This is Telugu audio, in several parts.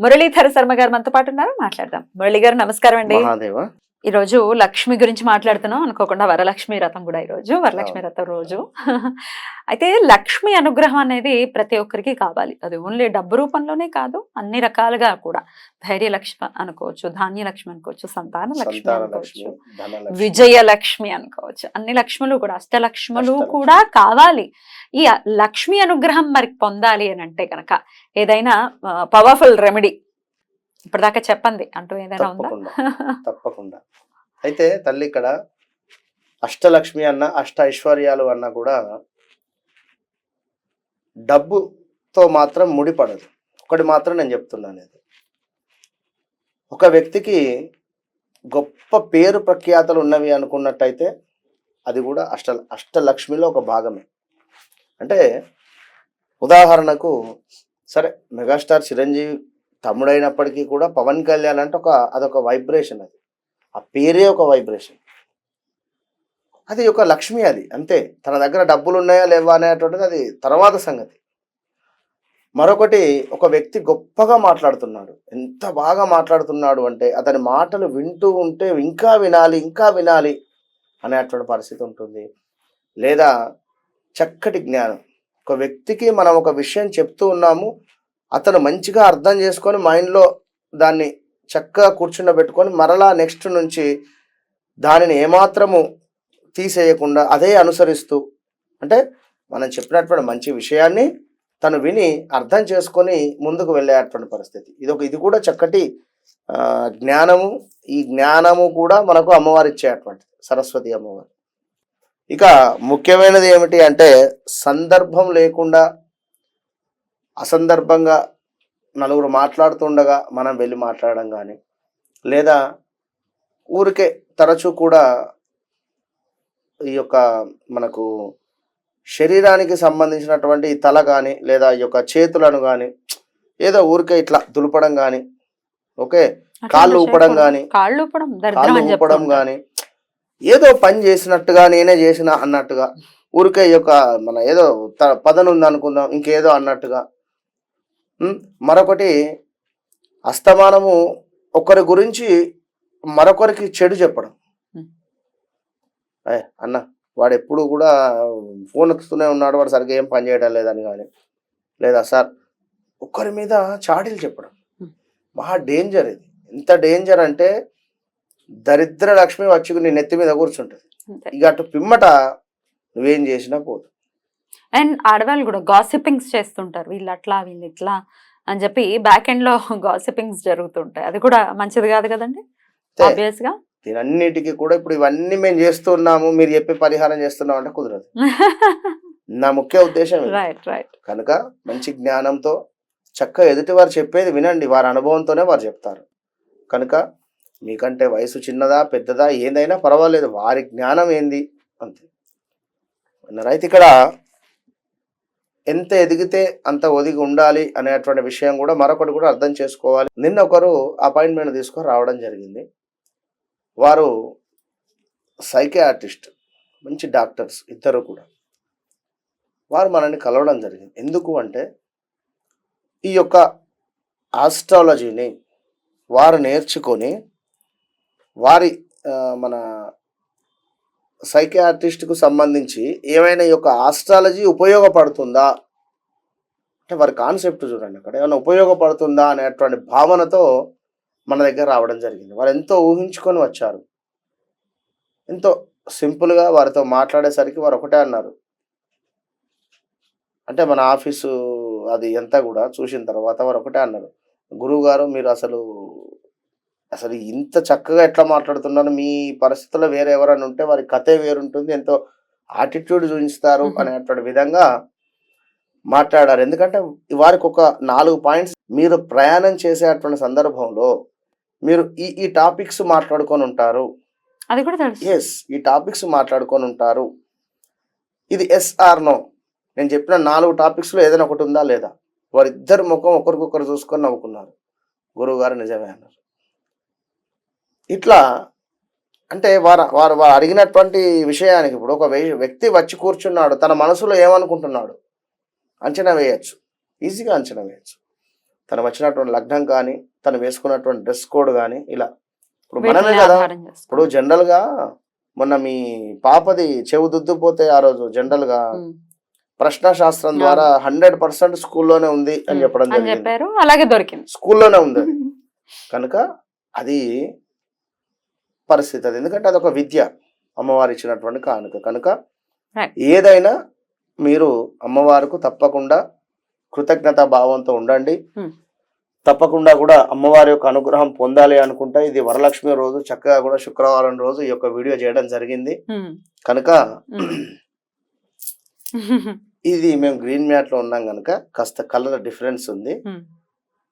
మురళీధర శర్మ గారు మనతో పాటు ఉన్నారు. మాట్లాడదాం. మురళి గారు నమస్కారం అండి. మహాదేవ ఈ రోజు లక్ష్మి గురించి మాట్లాడుతున్నాం. అనుకోకుండా వరలక్ష్మి రథం కూడా ఈ రోజు వరలక్ష్మి రథం రోజు. అయితే లక్ష్మి అనుగ్రహం అనేది ప్రతి ఒక్కరికి కావాలి. అది ఓన్లీ డబ్బు రూపంలోనే కాదు అన్ని రకాలుగా కూడా. ధైర్య లక్ష్మి అనుకోవచ్చు ధాన్య లక్ష్మి అనుకోవచ్చు సంతాన లక్ష్మి లక్ష్మి అనుకోవచ్చు ధనలక్ష్మి విజయలక్ష్మి అనుకోవచ్చు. అన్ని లక్ష్ములు కూడా అష్టలక్ష్ములు అష్టలక్ష్మి. కూడా కావాలి. ఈ లక్ష్మి అనుగ్రహం మరి పొందాలి అని అంటే కనుక ఏదైనా పవర్ఫుల్ రెమెడీ ఇప్పటిదాకా చెప్పండి అంటూ ఏదైనా ఉందా? తప్పకుండా. తప్పకుండా. అయితే తల్లి ఇక్కడ అష్టలక్ష్మి అన్న అష్ట ఐశ్వర్యాలు అన్న కూడా డబ్బుతో మాత్రం ముడిపడదు. ఒకటి మాత్రం నేను చెప్తున్నాను ఇది. ఒక వ్యక్తికి గొప్ప పేరు ప్రఖ్యాతలు ఉన్నవి అనుకున్నట్టయితే అది కూడా అష్ట అష్టలక్ష్మిలో ఒక భాగమే. అంటే ఉదాహరణకు సరే మెగాస్టార్ చిరంజీవి తమ్ముడైనప్పటికీ కూడా పవన్ కళ్యాణ్ అంటే ఒక అదొక వైబ్రేషన్ అది. ఆ పేరే ఒక వైబ్రేషన్ అది ఒక లక్ష్మి అది అంతే. తన దగ్గర డబ్బులు ఉన్నాయా లేవా అనేటువంటిది అది తర్వాత సంగతి. మరొకటి ఒక వ్యక్తి గొప్పగా మాట్లాడుతున్నాడు. ఎంత బాగా మాట్లాడుతున్నాడు అంటే అతని మాటలు వింటూ ఉంటే ఇంకా వినాలి ఇంకా వినాలి అనేటువంటి పరిస్థితి ఉంటుంది. లేదా చక్కటి జ్ఞానం. ఒక వ్యక్తికి మనం ఒక విషయం చెప్తూ ఉన్నాము అతను మంచిగా అర్థం చేసుకొని మైండ్లో దాన్ని చక్కగా కూర్చుండబెట్టుకొని మరలా నెక్స్ట్ నుంచి దానిని ఏమాత్రము తీసేయకుండా అదే అనుసరిస్తూ అంటే మనం చెప్పినటువంటి మంచి విషయాన్ని తను విని అర్థం చేసుకొని ముందుకు వెళ్ళేటువంటి పరిస్థితి. ఇది ఒక ఇది కూడా చక్కటి జ్ఞానము. ఈ జ్ఞానము కూడా మనకు అమ్మవారు ఇచ్చేటువంటిది సరస్వతి అమ్మవారు. ఇక ముఖ్యమైనది ఏమిటి అంటే సందర్భం లేకుండా అసందర్భంగా నలుగురు మాట్లాడుతుండగా మనం వెళ్ళి మాట్లాడడం కానీ లేదా ఊరికే తరచూ కూడా ఈ యొక్క మనకు శరీరానికి సంబంధించినటువంటి తల కానీ లేదా ఈ యొక్క చేతులను కానీ ఏదో ఊరికే ఇట్లా దులపడం కానీ ఓకే కాళ్ళు ఊపడం. గాని, కాళ్ళు ఊపడం. కానీ ఏదో పని చేసినట్టుగా నేనే చేసిన అన్నట్టుగా ఊరికే ఈ యొక్క మన ఏదో త- పదను ఉంది అనుకుందాం ఇంకేదో అన్నట్టుగా? మరొకటి అస్తమానము ఒకరి గురించి మరొకరికి చెడు చెప్పడం. అన్న వాడు ఎప్పుడు కూడా ఫోన్ ఎత్తుతూనే ఉన్నాడు వాడు సరిగ్గా ఏం పని చేయడం లేదని కానీ లేదా సార్ ఒకరి మీద చాడీలు చెప్పడం. మహా డేంజర్ ఇది. ఎంత డేంజర్ అంటే దరిద్ర లక్ష్మి వచ్చి నీ నెత్తి మీద కూర్చుంటుంది. ఇక అటు పిమ్మట నువ్వేం చేసినా పోదు. అండ్ ఆడవాళ్ళు కూడా గాసిపింగ్స్ చేస్తుంటారు. వీళ్ళు అట్లా వీళ్ళు ఇట్లా అని చెప్పి బ్యాక్ ఎండ్లో గాసిపింగ్స్ జరుగుతుంటాయి. అది కూడా మంచిది కాదు కదండి. ఆబ్వియస్గా దీనన్నిటికీ కూడా ఇప్పుడు ఇవన్నీ మేము చేస్తున్నాము మీరు చెప్పే పరిహారం చేస్తున్నాం అంటే కుదరదు. నా ముఖ్య ఉద్దేశం. రైట్ రైట్ కనుక మంచి జ్ఞానంతో చక్కగా ఎదుటి వారు చెప్పేది వినండి. వారి అనుభవంతోనే వారు చెప్తారు. కనుక మీకంటే వయసు చిన్నదా పెద్దదా ఏదైనా పర్వాలేదు. వారి జ్ఞానం ఏంది? అంతే. రైతు ఇక్కడ ఎంత ఎదిగితే అంత ఒదిగి ఉండాలి అనేటువంటి విషయం కూడా మరొకటి కూడా అర్థం చేసుకోవాలి. నిన్న ఒకరు అపాయింట్మెంట్ తీసుకొని రావడం జరిగింది. వారు సైకియాట్రిస్ట్ మంచి డాక్టర్స్ ఇద్దరు కూడా. వారు మనల్ని కలవడం జరిగింది. ఎందుకు అంటే ఈ యొక్క ఆస్ట్రాలజీని వారు నేర్చుకొని వారి మన సైకియాట్రిస్ట్కు సంబంధించి ఏమైనా ఈ యొక్క ఆస్ట్రాలజీ ఉపయోగపడుతుందా? అంటే వారి కాన్సెప్ట్ చూడండి అక్కడ. ఏమైనా ఉపయోగపడుతుందా అనేటువంటి భావనతో మన దగ్గర రావడం జరిగింది. వారు ఎంతో ఊహించుకొని వచ్చారు. ఎంతో సింపుల్గా వారితో మాట్లాడేసరికి వారు ఒకటే అన్నారు. అంటే మన ఆఫీసు అది ఎంత కూడా చూసిన తర్వాత వారు ఒకటే అన్నారు. గురువు గారు మీరు అసలు అసలు ఇంత చక్కగా ఎట్లా మాట్లాడుతున్నారు? మీ పరిస్థితుల్లో వేరే ఎవరైనా ఉంటే వారి కథే వేరుంటుంది. ఎంతో ఆటిట్యూడ్ చూపిస్తారు. అనేటువంటి విధంగా మాట్లాడారు. ఎందుకంటే వారికి ఒక నాలుగు పాయింట్స్ మీరు ప్రయాణం చేసేటువంటి సందర్భంలో మీరు ఈ ఈ టాపిక్స్ మాట్లాడుకొని ఉంటారు. అది కూడా ఎస్ ఈ టాపిక్స్ మాట్లాడుకొని ఉంటారు. ఇది ఎస్ ఆర్ నో నేను చెప్పిన నాలుగు టాపిక్స్లో ఏదైనా ఒకటి ఉందా లేదా? వారిద్దరు ముఖం ఒకరికొకరు చూసుకొని నవ్వుకున్నారు. గురువు గారు నిజమే అన్నారు. ఇట్లా అంటే వారు వారు వారు అడిగినటువంటి విషయానికి ఇప్పుడు ఒక వ్యక్తి వచ్చి కూర్చున్నాడు తన మనసులో ఏమనుకుంటున్నాడు అంచనా వేయచ్చు ఈజీగా అంచనా వేయచ్చు తను వచ్చినటువంటి లగ్నం కానీ తను వేసుకున్నటువంటి డ్రెస్ కోడ్ కానీ ఇలా ఇప్పుడు మనమే కదా. ఇప్పుడు జనరల్గా మొన్న మీ పాపది చెవు దుద్దుపోతే ఆ రోజు జనరల్గా ఉమ్. ప్రశ్న శాస్త్రం ద్వారా హండ్రెడ్ పర్సెంట్ స్కూల్లోనే ఉంది అని. చెప్పడం జరిగింది చెప్పారు అలాగే దొరికింది స్కూల్లోనే ఉంది. కనుక అది పరిస్థితి అది ఎందుకంటే అది ఒక విద్య అమ్మవారు ఇచ్చినటువంటి కానుక కనుక. ఏదైనా మీరు అమ్మవారికి తప్పకుండా కృతజ్ఞత భావంతో ఉండండి Hmm. తప్పకుండా కూడా అమ్మవారి యొక్క అనుగ్రహం పొందాలి అనుకుంటే ఇది వరలక్ష్మి రోజు చక్కగా కూడా శుక్రవారం రోజు ఈ యొక్క వీడియో చేయడం జరిగింది ఉమ్. కనుక ఉమ్. ఇది మేము గ్రీన్ మ్యాట్లో ఉన్నాం కనుక కాస్త కలర్ డిఫరెన్స్ ఉంది.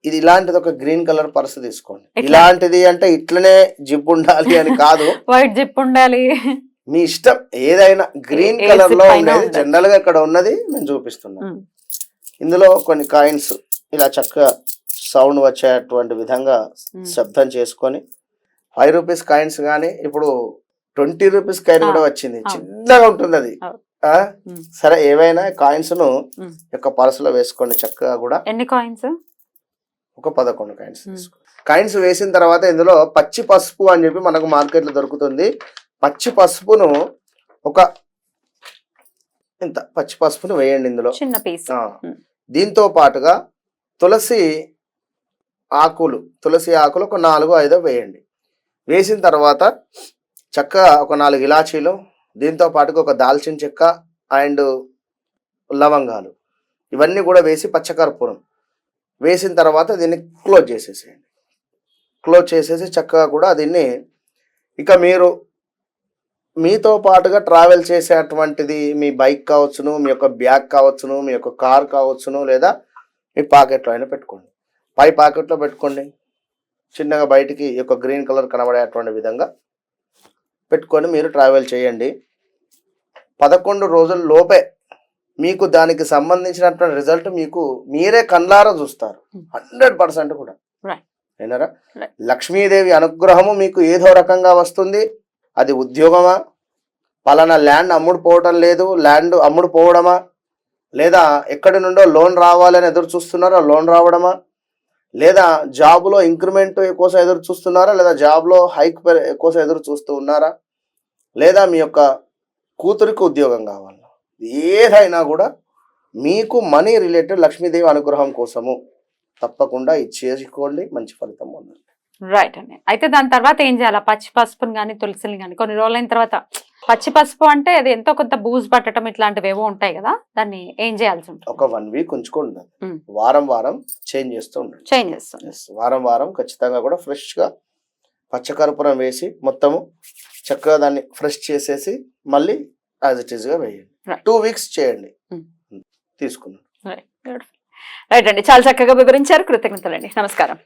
ఇది ఇలాంటిది ఒక గ్రీన్ కలర్ పర్స్ తీసుకోండి? ఇలాంటిది అంటే ఇట్లనే జిప్ ఉండాలి అని కాదు వైట్ జిప్ ఉండాలి మీ ఇష్టం ఏదైనా గ్రీన్ కలర్లో ఉండేది. జనరల్గా ఇక్కడ ఉన్నది మేము చూపిస్తున్నాం. ఇందులో కొన్ని కాయిన్స్ ఇలా చక్కగా సౌండ్ వచ్చేటువంటి విధంగా. శబ్దం చేసుకొని ఫైవ్ రూపీస్ కాయిన్స్ కానీ ఇప్పుడు ట్వంటీ రూపీస్ కాయిన్ కూడా వచ్చింది. చిన్నగా ఉంటుంది అది. సరే ఏవైనా కాయిన్స్ను. యొక్క పర్సులో వేసుకోండి చక్కగా కూడా ఎన్ని కాయిన్స్ ఒక పదకొండు కాయిన్స్ Hmm. కాయిన్స్ వేసిన తర్వాత ఇందులో పచ్చి పసుపు అని చెప్పి మనకు మార్కెట్లో దొరుకుతుంది. పచ్చి పసుపును ఒక ఇంత పచ్చి పసుపును వేయండి ఇందులో. చిన్న పీస్. Hmm. దీంతో పాటుగా తులసి ఆకులు తులసి ఆకులు ఒక నాలుగు ఐదో వేయండి. వేసిన తర్వాత చక్కగా ఒక నాలుగు ఇలాచీలు దీంతో పాటుగా ఒక దాల్చిన చెక్క అండ్ లవంగాలు. ఇవన్నీ కూడా వేసి పచ్చకర్పూరం. వేసిన తర్వాత దీన్ని క్లోజ్ చేసేసేయండి. క్లోజ్ చేసేసి చక్కగా కూడా దీన్ని ఇక మీరు మీతో పాటుగా ట్రావెల్ చేసేటువంటిది మీ బైక్ కావచ్చును మీ యొక్క బ్యాగ్ కావచ్చును మీ యొక్క కార్ కావచ్చును లేదా మీ పాకెట్లో అయినా పెట్టుకోండి. పై పాకెట్లో పెట్టుకోండి. చిన్నగా బయటికి ఈ యొక్క గ్రీన్ కలర్ కనబడేటువంటి విధంగా పెట్టుకొని మీరు ట్రావెల్ చేయండి. పదకొండు రోజుల లోపే మీకు దానికి సంబంధించినటువంటి రిజల్ట్ మీకు మీరే కళ్ళారా చూస్తారు. Hmm. హండ్రెడ్ పర్సెంట్ కూడా. అయినారా. లక్ష్మీదేవి అనుగ్రహము మీకు ఏదో రకంగా వస్తుంది. అది ఉద్యోగమా? పలానా ల్యాండ్ అమ్ముడు పోవటం లేదు. ల్యాండ్ అమ్ముడు పోవడమా లేదా ఎక్కడి నుండో లోన్ రావాలని ఎదురు చూస్తున్నారా? లోన్ రావడమా? లేదా జాబ్లో ఇంక్రిమెంట్ కోసం ఎదురు చూస్తున్నారా? లేదా జాబ్లో హైక్ కోసం ఎదురు చూస్తూ ఉన్నారా? లేదా మీ యొక్క కూతురికి ఉద్యోగం కావాలా? ఏదైనా కూడా మీకు మనీ రిలేటెడ్ లక్ష్మీదేవి అనుగ్రహం కోసము తప్పకుండా ఇది చేసుకోండి మంచి ఫలితం పొందండి రైట్ అండి అయితే దాని తర్వాత ఏం చేయాలి పచ్చి పసుపుని కానీ తులసిని కానీ కొన్ని రోజులైన తర్వాత పచ్చి పసుపు అంటే అది ఎంతో కొంత బూజు పట్టడం ఇట్లాంటివి ఏవో ఉంటాయి కదా దాన్ని ఏం చేయాల్సి ఉంటుంది ఒక వన్ వీక్ ఉంచుకోండి. మ్మ్. వారం వారం చేంజ్ చేస్తూ ఉండండి చేంజ్ Yes, వారం వారం ఖచ్చితంగా కూడా ఫ్రెష్గా పచ్చకర్పూరం వేసి మొత్తము చక్కగా దాన్ని ఫ్రెష్ చేసేసి మళ్ళీ యాజ్ ఇట్ ఈస్గా వేయండి. టూ వీక్స్ చేయండి. Hmm. తీసుకున్నాను. రైట్ అండి. చాలా చక్కగా వివరించారు. కృతజ్ఞతలండి. నమస్కారం.